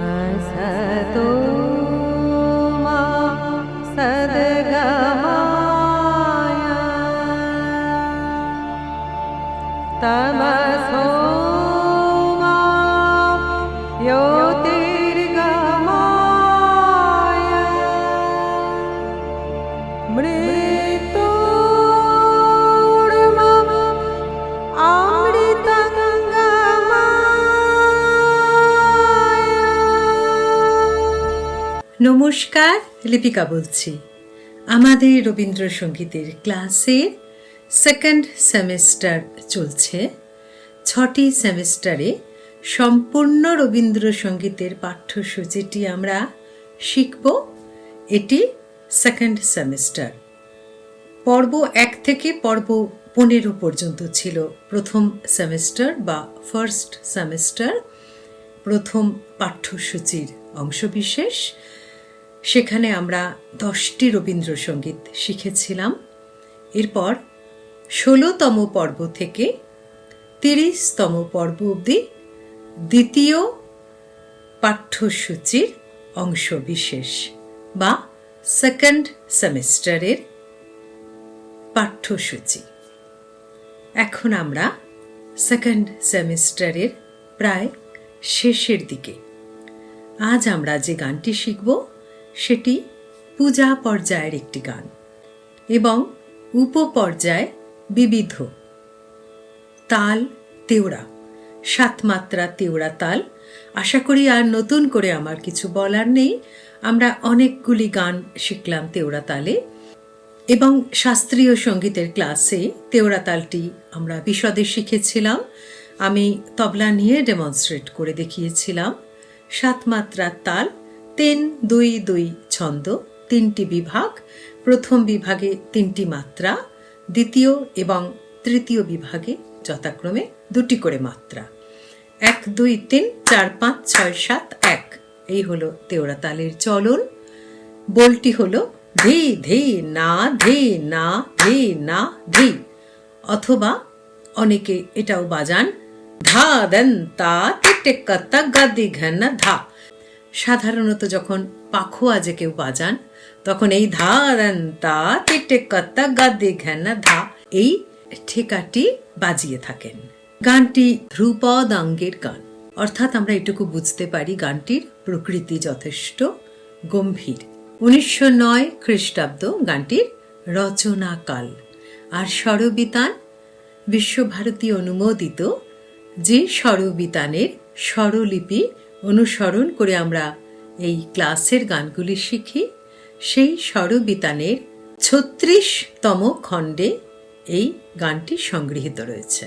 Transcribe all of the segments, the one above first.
असतो নমস্কার, লিপিকা বলছি। আমাদের রবীন্দ্রসঙ্গীতের ক্লাসের সেকেন্ড সেমিস্টার চলছে। ছটি সেমিস্টারে সম্পূর্ণ রবীন্দ্রসঙ্গীতের পাঠ্যসূচিটি আমরা শিখব। এটি সেকেন্ড সেমিস্টার পর্ব এক থেকে পর্ব পনেরো পর্যন্ত ছিল প্রথম সেমিস্টার বা ফার্স্ট সেমিস্টার প্রথম পাঠ্যসূচির অংশবিশেষ সেখানে আমরা দশটি রবীন্দ্রসঙ্গীত শিখেছিলাম। এরপর ষোলোতম পর্ব থেকে তিরিশতম পর্ব অবধি দ্বিতীয় পাঠ্যসূচির অংশবিশেষ বা সেকেন্ড সেমিস্টারের পাঠ্যসূচি। এখন আমরা সেকেন্ড সেমিস্টারের প্রায় শেষের দিকে। আজ আমরা যে গানটি শিখব সেটি পূজা পর্যায়ের একটি গান এবং উপপর্যায় বিবিধ। তাল, তেওড়া, সাত মাত্রা তেওড়া তাল। আশা করি আর নতুন করে আমার কিছু বলার নেই। আমরা অনেকগুলি গান শিখলাম তেওড়া তালে এবং শাস্ত্রীয় সঙ্গীতের ক্লাসে তেওড়া তালটি আমরা বিশদে শিখেছিলাম। আমি তবলা নিয়ে ডেমনস্ট্রেট করে দেখিয়েছিলাম। সাত মাত্রার তাল তিন, দুই দুই, ছন্দ, তিনটি বিভাগ, প্রথম বিভাগে তিনটি মাত্রা, দ্বিতীয় এবং তৃতীয় বিভাগে যথাক্রমে দুটি করে মাত্রা। এক, দুই, তিন, চার, পাঁচ, ছয়, সাত, এক। এই হলো তেওড়া তালের চলন। বলটি হলো ধি ধি, না ধি না ধি না, ধি। অথবা অনেকে এটাও বাজান, ধা, দেন, তা টেক্কাত্তা গাদি ঘেন ধা। সাধারণত যখন পাখোয়া যে কেউ বাজান, তখন এই ধা দেন তা টেক্কাত্তা গাদি ঘেন ধা, এই ঠিকাটি বাজিয়ে থাকেন। গানটি ধ্রুপদ অঙ্গের গান। অর্থাৎ আমরা এটুকু বুঝতে পারি গানটির প্রকৃতি যথেষ্ট গম্ভীর। উনিশশো নয় খ্রিস্টাব্দ গানটির রচনাকাল। আর স্বরবিতান বিশ্বভারতী অনুমোদিত যে স্বরবিতানের স্বরলিপি অনুসরণ করে আমরা এই ক্লাসের গানগুলি শিখি। সেই স্বরবিতানের ছত্রিশতম খণ্ডে এই গানটি সংগৃহীত রয়েছে।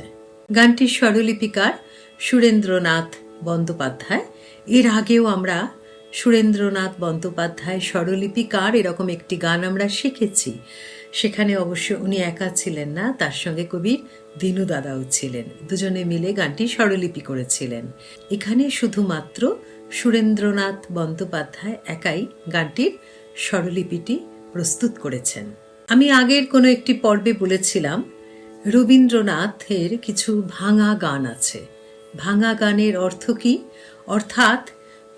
গানটির স্বরলিপিকার সুরেন্দ্রনাথ বন্দ্যোপাধ্যায়। এর আগেও আমরা সুরেন্দ্রনাথ বন্দ্যোপাধ্যায় স্বরলিপিকার এরকম একটি গান আমরা শিখেছি। সেখানে অবশ্য উনি একা ছিলেন না, তার সঙ্গে কবির দিনু দাদাও ছিলেন। দুজনে মিলে গানটি স্বরলিপি করেছিলেন। এখানে শুধুমাত্র সুরেন্দ্রনাথ বন্দ্যোপাধ্যায় একাই গানটির স্বরলিপিটি প্রস্তুত করেছেন। আমি আগের কোনো একটি পর্বে বলেছিলাম, রবীন্দ্রনাথের কিছু ভাঙা গান আছে। ভাঙা গানের অর্থ কি? অর্থাৎ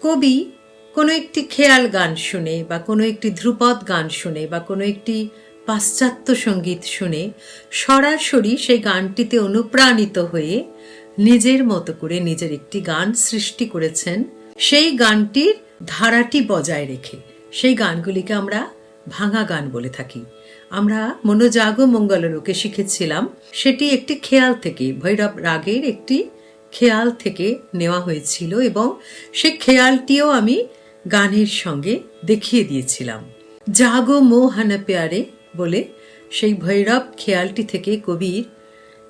কবি কোনো একটি খেয়াল গান শুনে বা কোনো একটি ধ্রুপদ গান শুনে বা কোনো একটি পাশ্চাত্য সংগীত শুনে সরাসরি সেই গানটিতে অনুপ্রাণিত হয়ে নিজের মতো করে নিজের একটি গান সৃষ্টি করেছেন। সেই গানটির ধারাটি বজায় রেখে সেই গানগুলিকে আমরা ভাঙা গান বলে থাকি। আমরা মনোজাগ মঙ্গলরোকে শিখেছিলাম। সেটি একটি খেয়াল থেকে, ভৈরব রাগের একটি খেয়াল থেকে নেওয়া হয়েছিল এবং সে খেয়ালটিও আমি গানের সঙ্গে দেখিয়ে দিয়েছিলাম। জাগো মোহন পেয়ারে বলে সেই ভৈরব খেয়ালটি থেকে কবির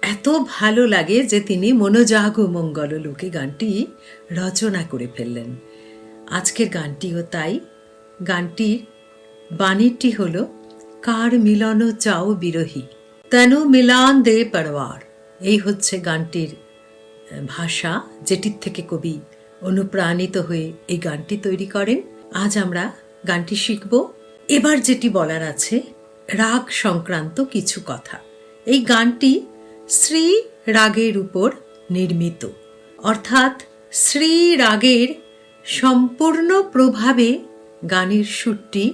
এত ভালো লাগে যে তিনি মনোজাগ মঙ্গল লোকে গানটি রচনা করে ফেললেন। আজকের গানটিও তাই। গানটির বাণীটি হল, কার মিলন চাও বিরোহী, তেন মিলান দে পরওয়ার। এই হচ্ছে গানটির ভাষা যেটির থেকে কবি অনুপ্রাণিত হয়ে এই গানটি তৈরি করেন। আজ আমরা গানটি শিখব। এবার যেটি বলার আছে রাগ সংক্রান্ত কিছু কথা। এই গানটি শ্রী রাগের উপর নির্মিত। অর্থাৎ শ্রী রাগের সম্পূর্ণ প্রভাবে গানের সুরটি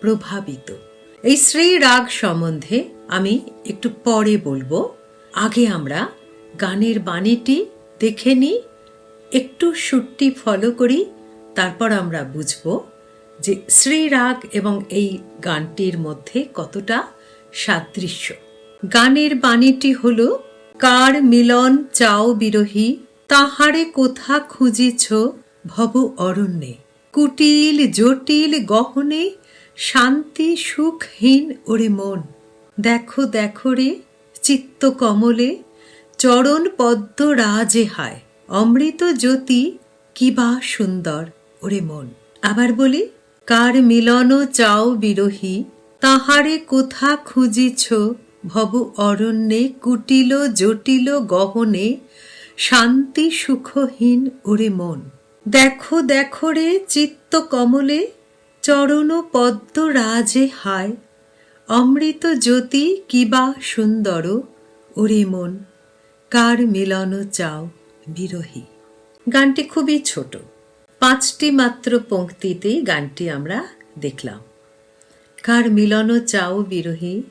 প্রভাবিত। এই শ্রী রাগ সম্বন্ধে আমি একটু পরে বলব। আগে আমরা গানের বাণীটি দেখে নিই, একটু সুরটি ফলো করি, তারপর আমরা বুঝব যে শ্রীরাগ এবং এই গানটির মধ্যে কতটা সাদৃশ্য। গানের বাণীটি হল, কার মিলন চাও বিরহী, তাহারে কোথা খুঁজিছ ভব অরণ্যে। কুটিল জটিল গহনে শান্তি সুখহীন ওরে মন। দেখো দেখো রে চিত্ত কমলে, চরণ পদ্ম রাজে হায়। অমৃত জ্যোতি কিবা সুন্দর ওরে মন। আবার বলি কার মিলন চাও বিরহী? তাহারে কোথা খুঁজিছ? ভব অরণ্যে কুটিল জটিল গহনে। শান্তি সুখহীন ওরে মন। দেখো দেখো রে চিত্ত কমলে। চরণ পদ্ম রাজে হায়। অমৃত জ্যোতি কিবা সুন্দর ওরে মন। কার মিলন চাও বিরহী? গানটি খুবই ছোট। পাঁচটি মাত্র পংক্তিতেই গানটি আমরা দেখলাম। কার মিলন চাও বিরহী,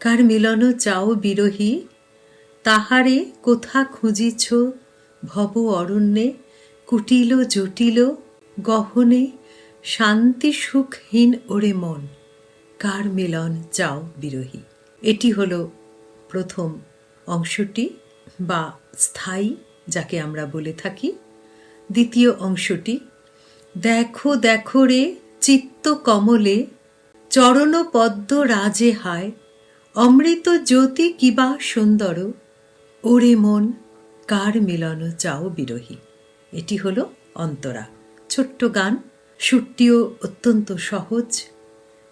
কার মিলন চাও বিরহী, তাহারে কোথা খুঁজিছ? ভব অরণ্যে কুটিল জটিল, গহনে শান্তি সুখহীন ওরে মন, কার মিলন চাও বিরহী। এটি হলো প্রথম অংশটি বা স্থায়ী, যাকে আমরা বলে থাকি। দ্বিতীয় অংশটি দেখো দেখো রে, চিত্ত কমলে চরণ পদ্ম রাজে হায়, অমৃত জ্যোতি কিবা সুন্দর। ওরে মন, কার মিলন চাও বিরহী? এটি হলো অন্তরা। ছোট্ট গান, সুরটিও অত্যন্ত সহজ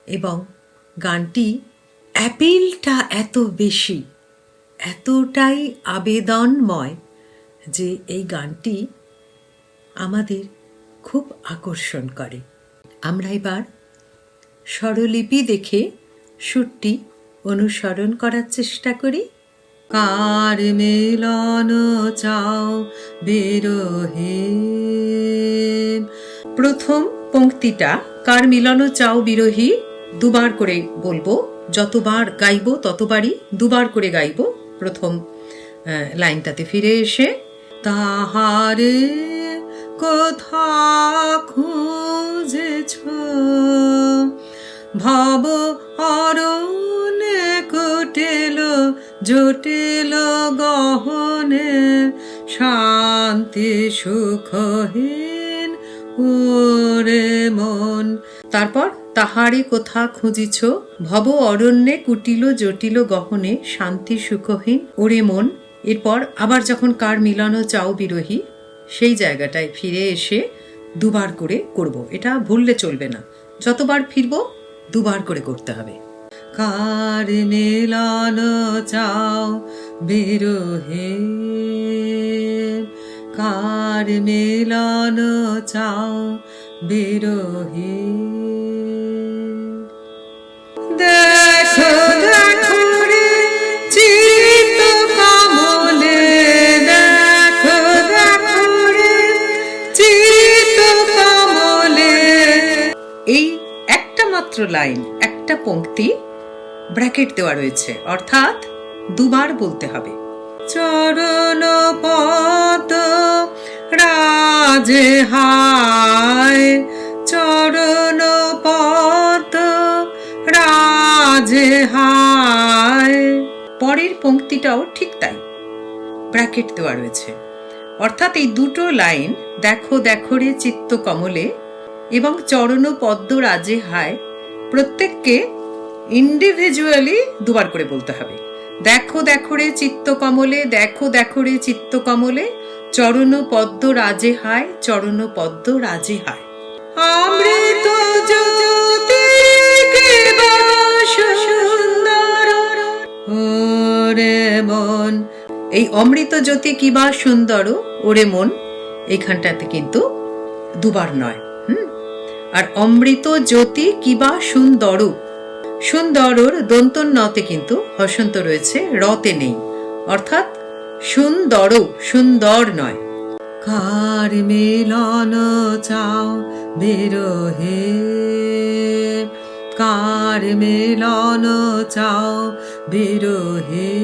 এবং গানটি অ্যাপিলটা এত বেশি, এতটাই আবেদনময় যে এই গানটি আমাদের খুব আকর্ষণ করে। আমরা এবার স্বরলিপি দেখে সুরটি অনুসরণ করার চেষ্টা করি। কার মিলন চাও বিরহে প্রথম পংক্তিটা কার মিলন চাও বিরহী? দুবার করে বলব, যতবার গাইব ততবারই দুবার করে গাইব। প্রথম লাইনটাতে ফিরে এসে, তাহারে কোথা খুঁজেছ? ভব অরণ্যে কুটিল, জটিল গহনে শান্তি সুখহীন ওরে মন। তারপর তাহারে কোথা খুঁজিছ? ভব অরণ্যে কুটিল, জটিল গহনে শান্তি সুখহীন ওরে মন। এরপর আবার যখন কার মিলানো চাও বিরহী সেই জায়গাটায় ফিরে এসে দুবার করে করব। এটা ভুললে চলবে না। যতবার ফিরব, দুবার করে করতে হবে। কার মিলন চাও বিরহে? কার মিলন চাও বিরহে? লাইন, একটা পংক্তি ব্র্যাকেট দেওয়া রয়েছে। অর্থাৎ দুবার বলতে হবে। চরণ পদ রাজে হায়, চরণ পদ রাজে হায়। পরের পঙ্ক্তিটাও ঠিক তাই, ব্র্যাকেট দেওয়া রয়েছে। অর্থাৎ এই দুটো লাইন, দেখো দেখো রে চিত্ত কমলে, এবং চরণ পদ্ম রাজে হায় প্রত্যেককে ইন্ডিভিজুয়ালি দুবার করে বলতে হবে। দেখো দেখো রে চিত্ত কমলে, দেখো দেখো রে চিত্ত কমলে, চরণ পদ্ম রাজে হায়, চরণ পদ্ম রাজে হায়। অমৃত জ্যোতি ওরে মন। এই অমৃত জ্যোতি কিবা সুন্দর, ওরে মন এইখানটাতে কিন্তু দুবার নয়, হুম? আর অমৃত জ্যোতি কিবা সুন্দর। সুন্দরর দন্তন নতে কিন্তু হসন্ত রয়েছে রতে নেই। অর্থাৎ সুন্দর সুন্দর নয়। কার মিলন চাও বিরহে? কার মিলন চাও বিরহে?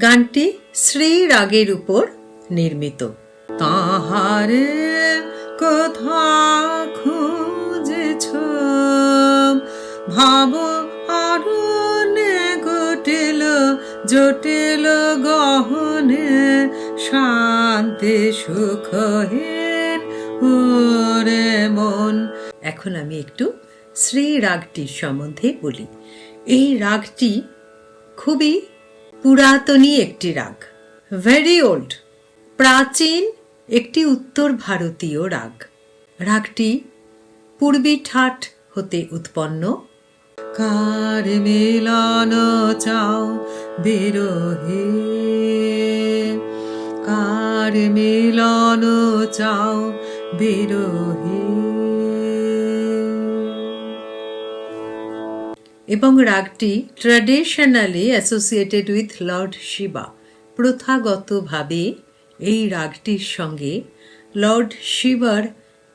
গানটি শ্রী রাগের উপর নির্মিত। তাহারে কথা খুঁজেছ? ভাব আরণে ঘটিল, জটিল গহনে শান্তি সুখ হেন ওরে মন। এখন আমি একটু শ্রী রাগটির সম্বন্ধে বলি। এই রাগটি খুবই পুরাতনী একটি রাগ। ভেরি ওল্ড প্রাচীন একটি উত্তর ভারতীয় রাগ। রাগটি পূর্বী ঠাট হতে উৎপন্ন। কার মিলন চাও বিরহে? কার মিলন চাও বিরহে? এবং রাগটি traditionally associated with lord Shiva প্রথাগতভাবে এই রাগটির সঙ্গে লর্ড শিবার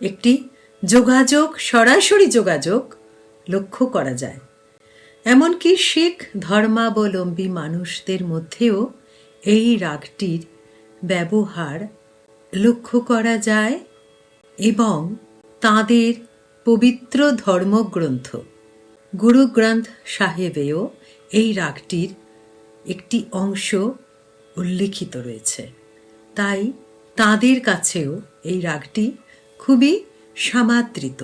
একটি যোগাযোগ, সরাসরি যোগাযোগ লক্ষ্য করা যায়। এমনকি শিখ ধর্মাবলম্বী মানুষদের মধ্যেও এই রাগটির ব্যবহার লক্ষ্য করা যায় এবং তাদের পবিত্র ধর্মগ্রন্থ গুরুগ্রন্থ সাহেবেও এই রাগটির একটি অংশ উল্লিখিত রয়েছে। তাই তাদের কাছেও এই রাগটি খুবই সমাদৃত।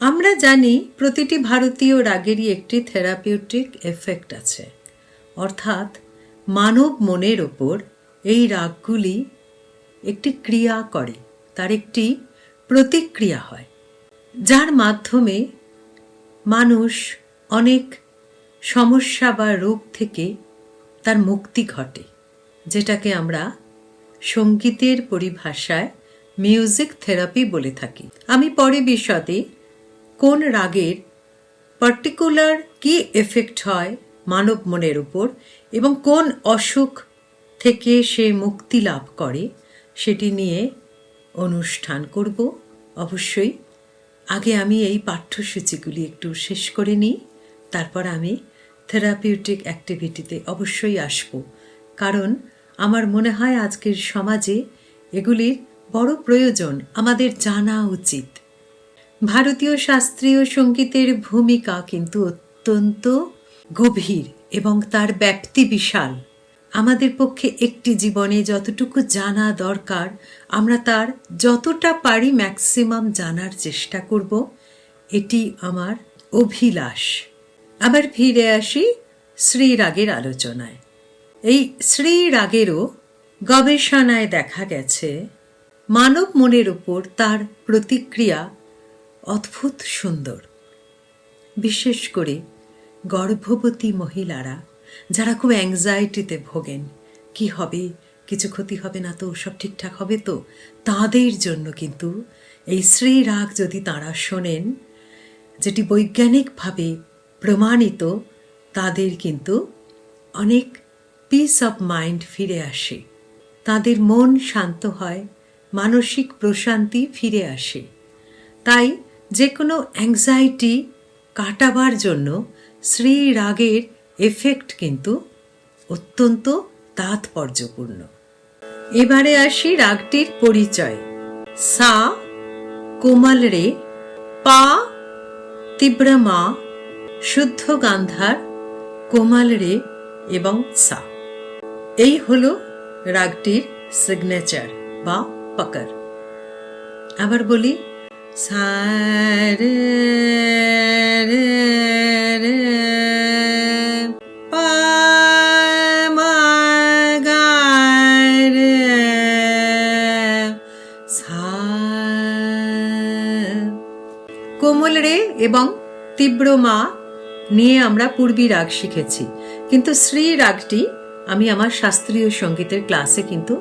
আমরা জানি প্রতিটি ভারতীয় রাগেরই একটি থেরাপিউটিক এফেক্ট আছে। অর্থাৎ মানব মনের ওপর এই রাগগুলি একটি ক্রিয়া করে, তার একটি প্রতিক্রিয়া হয়, যার মাধ্যমে মানুষ অনেক সমস্যা বা রোগ থেকে তার মুক্তি ঘটে, যেটাকে আমরা সঙ্গীতের পরিভাষায় মিউজিক থেরাপি বলে থাকি। আমি পরে বিশদে কোন রাগের পার্টিকুলার কি এফেক্ট হয় মানব মনের উপর এবং কোন অসুখ থেকে সে মুক্তি লাভ করে সেটি নিয়ে অনুষ্ঠান করব। অবশ্যই আগে আমি এই পাঠ্যসূচিগুলি একটু শেষ করে নিই, তারপর আমি থেরাপিউটিক অ্যাক্টিভিটিতে অবশ্যই আসব। কারণ আমার মনে হয় আজকের সমাজে এগুলির বড় প্রয়োজন, আমাদের জানা উচিত। ভারতীয় শাস্ত্রীয় সঙ্গীতের ভূমিকা কিন্তু অত্যন্ত গভীর এবং তার ব্যাপ্তি বিশাল। আমাদের পক্ষে একটি জীবনে যতটুকু জানা দরকার, আমরা তার যতটা পারি ম্যাক্সিমাম জানার চেষ্টা করব। এটি আমার অভিলাষ। আবার ফিরে আসি শ্রীরাগের আলোচনায়। এই শ্রীরাগেরও গবেষণায় দেখা গেছে, মানব মনের উপর তার প্রতিক্রিয়া অদ্ভুত সুন্দর। বিশেষ করে গর্ভবতী মহিলারা যারা খুব অ্যাংজাইটিতে ভোগেন, কি হবে, কিছু ক্ষতি হবে না তো, সব ঠিকঠাক হবে তো? তাদের জন্য কিন্তু এই শ্রী রাগ যদি তাঁরা শোনেন, যেটি বৈজ্ঞানিকভাবে প্রমাণিত, তাদের কিন্তু অনেক পিস অফ মাইন্ড ফিরে আসে। তাদের মন শান্ত হয়, মানসিক প্রশান্তি ফিরে আসে। তাই যে কোনো অ্যাংজাইটি কাটাবার জন্য শ্রী রাগের এফেক্ট কিন্তু অত্যন্ত তাৎপর্যপূর্ণ। এবারে আসি রাগটির পরিচয়। সা, কোমল রে। পা, তীব্র মা। শুদ্ধ গান্ধার, কোমল রে এবং সা। এই হলো রাগটির সিগনেচার বা পকর আবার বলি কোমল রে এবং তীব্র মা নিয়ে আমরা পূর্বী রাগ শিখেছি। কিন্তু শ্রী রাগটি আমি আমার শাস্ত্রীয় সঙ্গীতের ক্লাসে কিন্তু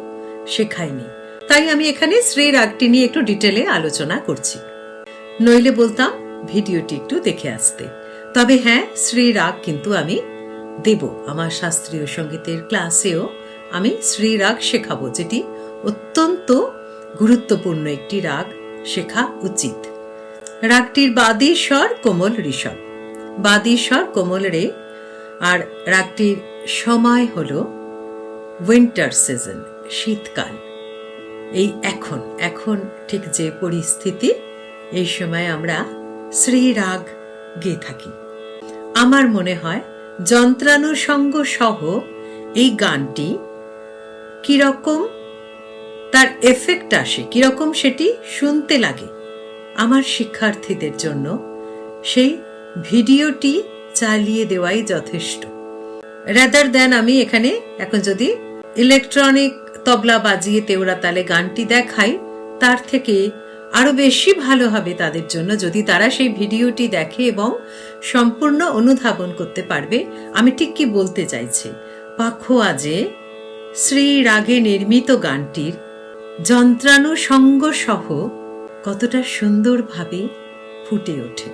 শেখাইনি। তাই আমি এখানে শ্রী রাগটি নিয়ে একটু ডিটেলে আলোচনা করছি। নইলে বলতাম, ভিডিওটি একটু দেখে আসতে। তবে হ্যাঁ শ্রী রাগ কিন্তু আমি দেব। আমার শাস্ত্রীয় সঙ্গীতের ক্লাসেও আমি শ্রীরাগ শেখাবো, যেটি অত্যন্ত গুরুত্বপূর্ণ একটি রাগ শেখা উচিত। রাগটির বাদী স্বর কোমল ঋষভ। বাদী স্বর কোমল রে আর রাগটির সময় হল উইন্টার সিজন শীতকাল। এই এখন এখন ঠিক যে পরিস্থিতি, এই সময় আমরা শ্রীরাগ গেয়ে থাকি। আমার মনে হয় যন্ত্রানুষঙ্গ সহ এই গানটি কীরকম, তার এফেক্ট আসে, কীরকম সেটি শুনতে লাগে। আমার শিক্ষার্থীদের জন্য সেই ভিডিওটি চালিয়ে দেওয়াই যথেষ্ট। রাদার দেন আমি এখানে এখন যদি ইলেকট্রনিক তবলা বাজিয়ে তেওরা তালে গানটি দেখাই, তার থেকে আরও বেশি ভালো হবে তাদের জন্য যদি তারা সেই ভিডিওটি দেখে এবং সম্পূর্ণ অনুধাবন করতে পারবে। আমি ঠিক কি বলতে চাইছি? পাখোয়াজে শ্রী রাগে নির্মিত গানটির যন্ত্রানুষঙ্গ সহ কতটা সুন্দরভাবে ফুটে ওঠে।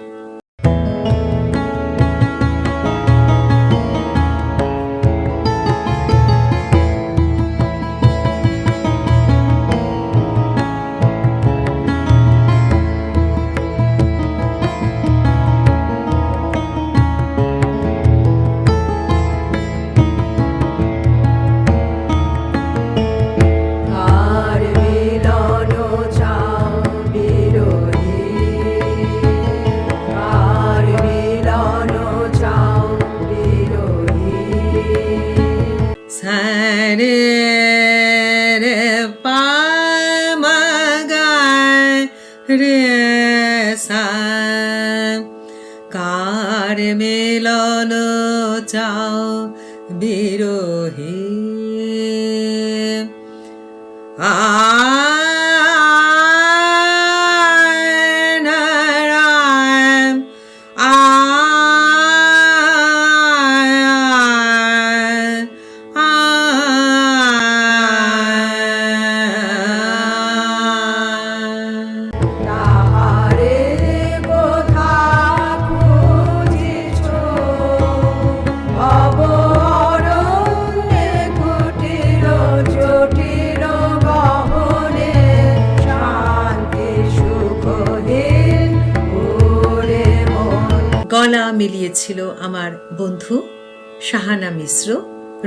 মিশ্র,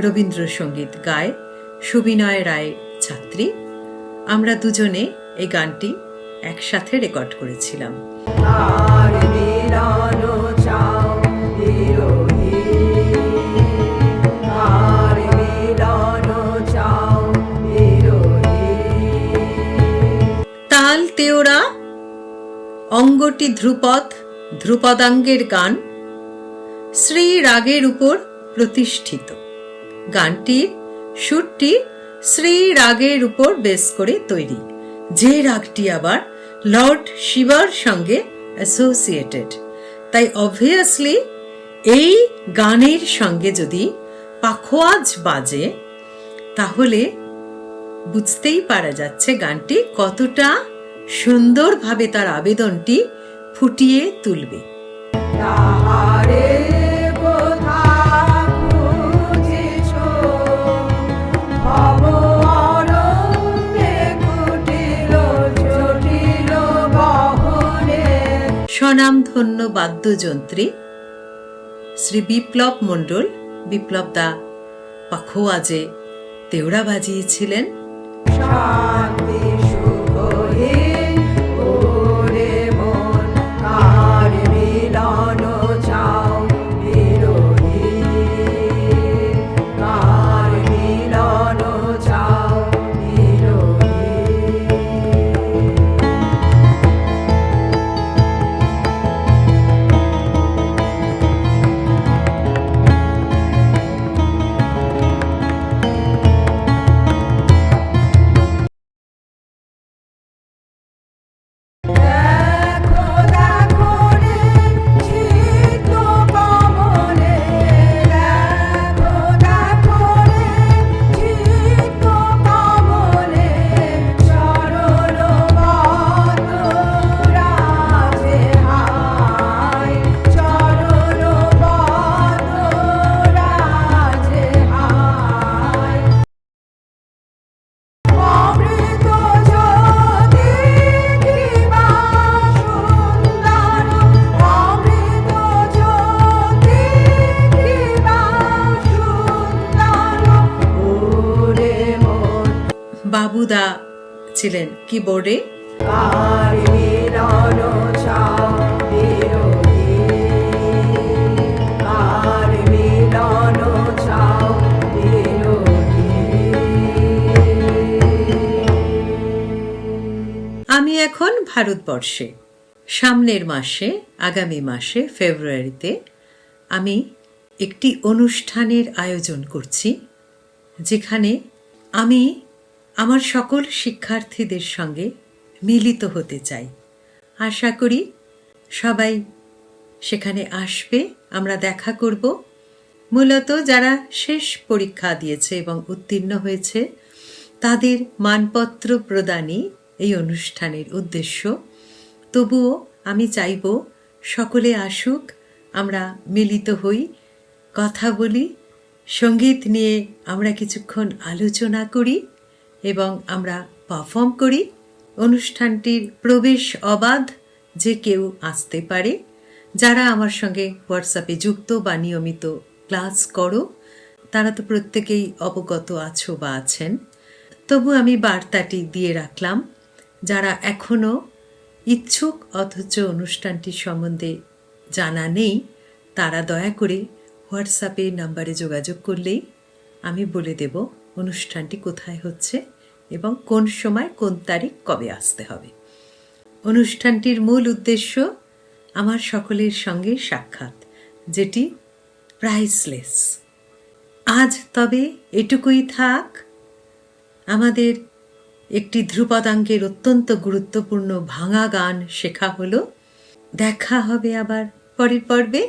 রবীন্দ্রসঙ্গীত গায় সুবিনয় রায় ছাত্রী। আমরা দুজনে এই গানটি একসাথে রেকর্ড করেছিলাম। তাল তেওরা অঙ্গটি ধ্রুপদ, ধ্রুপদাঙ্গের গান। শ্রী রাগের উপর প্রতিষ্ঠিত। গানটির সুরটি শ্রী রাগের উপর বেস করে তৈরি। যে রাগটি আবার লর্ড শিবার সঙ্গে অ্যাসোসিয়েটেড। তাই অবভিয়াসলি এই গানের সঙ্গে যদি পাখোয়াজ বাজে, তাহলে বুঝতেই পারা যাচ্ছে গানটি কতটা সুন্দরভাবে তার আবেদনটি ফুটিয়ে তুলবে। স্বনামধন্য বাদ্যযন্ত্রী শ্রী বিপ্লব মণ্ডল বিপ্লব দা পাখোয়াজে তেওড়া বাজিয়েছিলেন। শান্তি। কিবোর্ডে? আমি এখন ভারতবর্ষে। সামনের মাসে, আগামী মাসে, ফেব্রুয়ারিতে, আমি একটি অনুষ্ঠানের আয়োজন করছি, যেখানে আমি আমার সকল শিক্ষার্থীদের সঙ্গে মিলিত হতে চাই। আশা করি সবাই সেখানে আসবে, আমরা দেখা করব। মূলত যারা শেষ পরীক্ষা দিয়েছে এবং উত্তীর্ণ হয়েছে, তাদের মানপত্র প্রদানই এই অনুষ্ঠানের উদ্দেশ্য। তবুও আমি চাইব সকলে আসুক, আমরা মিলিত হই, কথা বলি, সংগীত নিয়ে আমরা কিছুক্ষণ আলোচনা করি। এবং আমরা পারফর্ম করি। অনুষ্ঠানটির প্রবেশ অবাধ যে কেউ আসতে পারে। যারা আমার সঙ্গে হোয়াটসঅ্যাপে যুক্ত বা নিয়মিত ক্লাস করো, তারা তো প্রত্যেকেই অবগত আছো বা আছেন। তবু আমি বার্তাটি দিয়ে রাখলাম, যারা এখনও ইচ্ছুক অথচ অনুষ্ঠানটি সম্বন্ধে জানা নেই, তারা দয়া করে হোয়াটসঅ্যাপে নাম্বারে যোগাযোগ করলেই আমি বলে দেব। অনুষ্ঠানটি কোথায় হচ্ছে এবং কোন সময় কোন তারিখ কবে আসতে হবে। অনুষ্ঠানটির মূল উদ্দেশ্য আমার সকলের সঙ্গে সাক্ষাৎ, যেটি প্রাইসলেস আজ তবে এটুকুই থাক, আমাদের একটি ধ্রুপদাঙ্কের অত্যন্ত গুরুত্বপূর্ণ ভাঙা গান শেখা হলো। দেখা হবে আবার পরের পর্বে।